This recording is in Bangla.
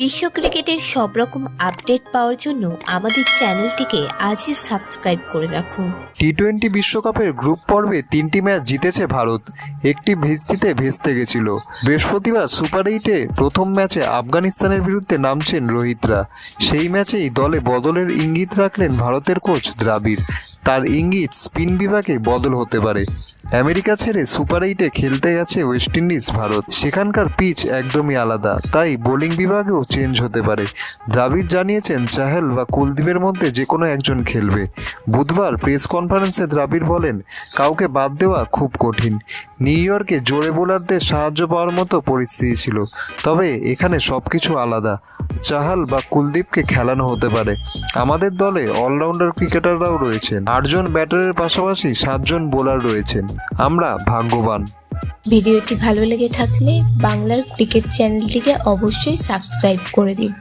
বিশ্ব ক্রিকেটের সব রকম আপডেট পাওয়ার জন্য আমাদের চ্যানেলটিকে আজই সাবস্ক্রাইব করে রাখুন টি টোয়েন্টি বিশ্বকাপের গ্রুপ পর্বে তিনটি ম্যাচ জিতেছে ভারত। একটি ভেস্তিতে ভেস্তে গেছিল। বৃহস্পতিবার সুপার এইটে প্রথম ম্যাচে আফগানিস্তানের বিরুদ্ধে নামছেন রোহিতরা। সেই ম্যাচেই দলে বদলের ইঙ্গিত রাখলেন ভারতের কোচ দ্রাবিড়। তার ইঙ্গিত স্পিন বিভাগে বদল হতে পারে। আমেরিকা ছেড়ে সুপার এইটে খেলতে গেছে ওয়েস্ট ইন্ডিজ, ভারত। সেখানকার পিচ একদমই আলাদা, তাই বোলিং বিভাগেও চেঞ্জ হতে পারে। দ্রাবিড় জানিয়েছেন চাহেল বা কুলদীপের মধ্যে যে কোনো একজন খেলবে। বুধবার প্রেস কনফারেন্সে দ্রাবিড় বলেন, কাউকে বাদ দেওয়া খুব কঠিন। নিউ ইয়র্কে জোরে বোলারদের সাহায্য পাওয়ার মতো পরিস্থিতি ছিল। তবে এখানে সব কিছু আলাদা। চাহাল বা কুলদীপকে খেলানো হতে পারে। আমাদের দলে অলরাউন্ডার ক্রিকেটাররাও রয়েছেন। আটজন ব্যাটারের পাশাপাশি সাতজন বোলার রয়েছেন। আমরা ভাগ্যবান। ভিডিওটি ভালো লেগে থাকলে বাংলার ক্রিকেট চ্যানেলটিকে অবশ্যই সাবস্ক্রাইব করে দিন।